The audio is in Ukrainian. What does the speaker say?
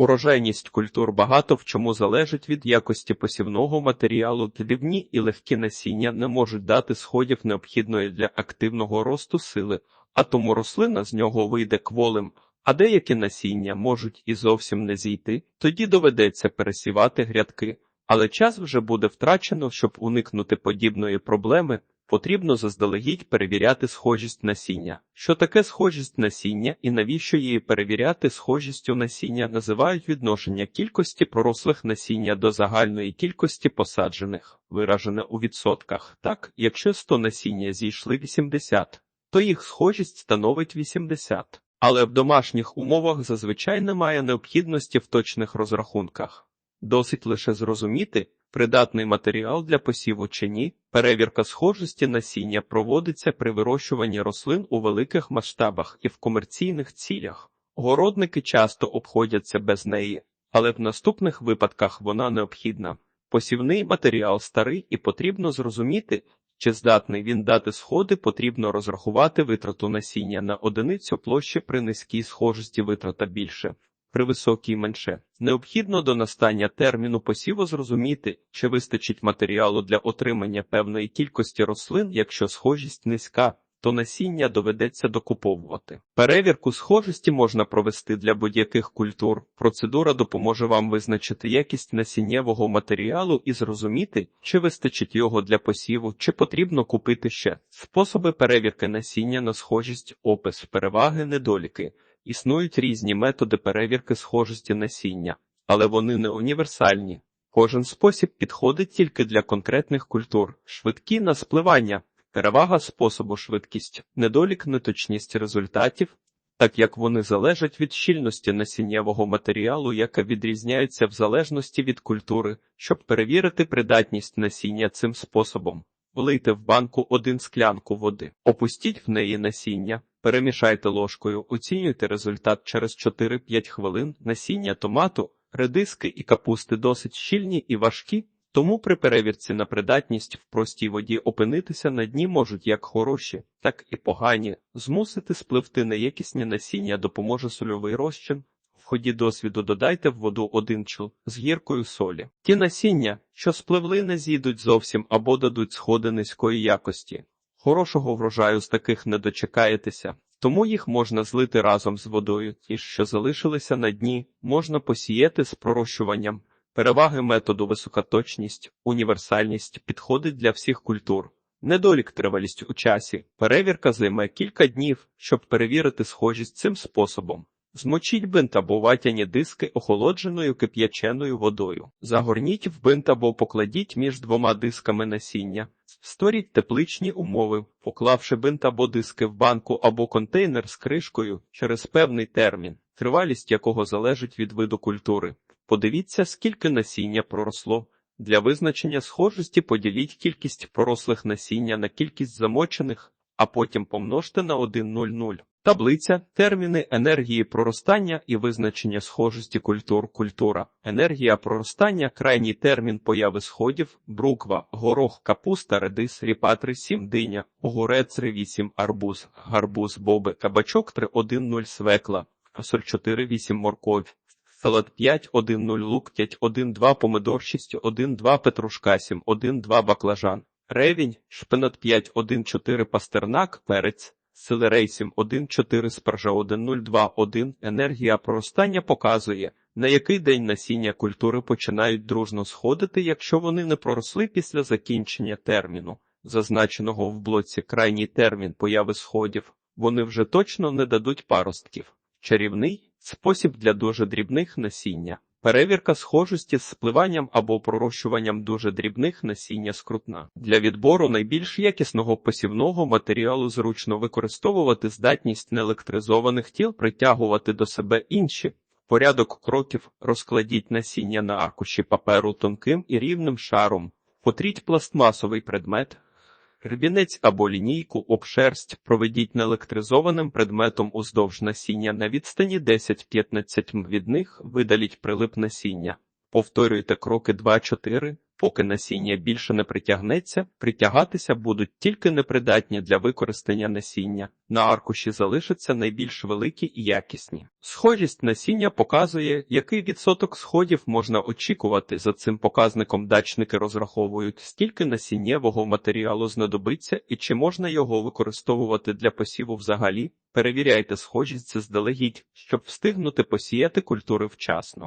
Урожайність культур багато в чому залежить від якості посівного матеріалу. Дрібні і легкі насіння не можуть дати сходів необхідної для активного росту сили, а тому рослина з нього вийде кволим, а деякі насіння можуть і зовсім не зійти, тоді доведеться пересівати грядки. Але час вже буде втрачено, щоб уникнути подібної проблеми. Потрібно заздалегідь перевіряти схожість насіння. Що таке схожість насіння і навіщо її перевіряти схожістю насіння називають відношення кількості пророслих насіння до загальної кількості посаджених, виражене у відсотках. Так, якщо 100 насіння зійшли 80, то їх схожість становить 80. Але в домашніх умовах зазвичай немає необхідності в точних розрахунках. Досить лише зрозуміти, придатний матеріал для посіву чи ні. Перевірка схожості насіння проводиться при вирощуванні рослин у великих масштабах і в комерційних цілях. Городники часто обходяться без неї, але в наступних випадках вона необхідна. Посівний матеріал старий і потрібно зрозуміти, чи здатний він дати сходи, потрібно розрахувати витрату насіння на одиницю площі при низькій схожості витрата більше при високій менше. Необхідно до настання терміну посіву зрозуміти, чи вистачить матеріалу для отримання певної кількості рослин, якщо схожість низька, то насіння доведеться докуповувати. Перевірку схожості можна провести для будь-яких культур. Процедура допоможе вам визначити якість насіннєвого матеріалу і зрозуміти, чи вистачить його для посіву, чи потрібно купити ще. Способи перевірки насіння на схожість, опис, переваги, недоліки. Існують різні методи перевірки схожості насіння, але вони не універсальні. Кожен спосіб підходить тільки для конкретних культур, швидкі на спливання, перевага способу швидкість, недолік неточність результатів, так як вони залежать від щільності насіннєвого матеріалу, яка відрізняється в залежності від культури, щоб перевірити придатність насіння цим способом. Влийте в банку один склянку води, опустіть в неї насіння, перемішайте ложкою, оцінюйте результат через 4-5 хвилин. Насіння томату, редиски і капусти досить щільні і важкі, тому при перевірці на придатність в простій воді опинитися на дні можуть як хороші, так і погані. Змусити спливти неякісні насіння допоможе сольовий розчин. В ході досвіду додайте в воду один чул з гіркою солі. Ті насіння, що спливли, не з'їдуть зовсім або дадуть сходи низької якості. Хорошого врожаю з таких не дочекаєтеся, тому їх можна злити разом з водою, ті, що залишилися на дні, можна посіяти з пророщуванням. Переваги методу високоточність, універсальність підходить для всіх культур. Недолік тривалість у часі. Перевірка займе кілька днів, щоб перевірити схожість цим способом. Змочіть бинт або ватяні диски охолодженою кип'яченою водою. Загорніть в бинт або покладіть між двома дисками насіння. Створіть тепличні умови, поклавши бинт або диски в банку або контейнер з кришкою через певний термін, тривалість якого залежить від виду культури. Подивіться, скільки насіння проросло. Для визначення схожості поділіть кількість пророслих насіння на кількість замочених, а потім помножте на 1,00. Таблиця, терміни енергії проростання і визначення схожості культур культура, енергія проростання, крайній термін появи сходів, бруква, горох, капуста, редис, ріпатри 7 диня, огурець 8 арбуз, гарбуз, боби, кабачок 3,1,0 свекла, фасоль 4,8 морковь, салат 5,1,0 лук 5,1,2 помидор 6,1,2 петрушка 7,1,2 баклажан, ревінь, шпинат 5,1,4 пастернак, перець, Селерей 7.1.4 спаржа 1.0.2.1 енергія проростання показує, на який день насіння культури починають дружно сходити, якщо вони не проросли після закінчення терміну, зазначеного в блоці крайній термін появи сходів, вони вже точно не дадуть паростків. Чарівний спосіб для дуже дрібних насіння. Перевірка схожості з спливанням або пророщуванням дуже дрібних насіння скрутна. Для відбору найбільш якісного посівного матеріалу зручно використовувати здатність неелектризованих тіл притягувати до себе інші. Порядок кроків розкладіть насіння на аркуші паперу тонким і рівним шаром, потріть пластмасовий предмет, Гребінець або лінійку об шерсть проведіть неелектризованим предметом уздовж насіння на відстані 10-15 м від них видаліть прилип насіння. Повторюйте кроки 2-4, Поки насіння більше не притягнеться, притягатися будуть тільки непридатні для використання насіння. На аркуші залишаться найбільш великі і якісні. Схожість насіння показує, який відсоток сходів можна очікувати. За цим показником дачники розраховують, скільки насіннєвого матеріалу знадобиться і чи можна його використовувати для посіву взагалі. Перевіряйте схожість заздалегідь, щоб встигнути посіяти культури вчасно.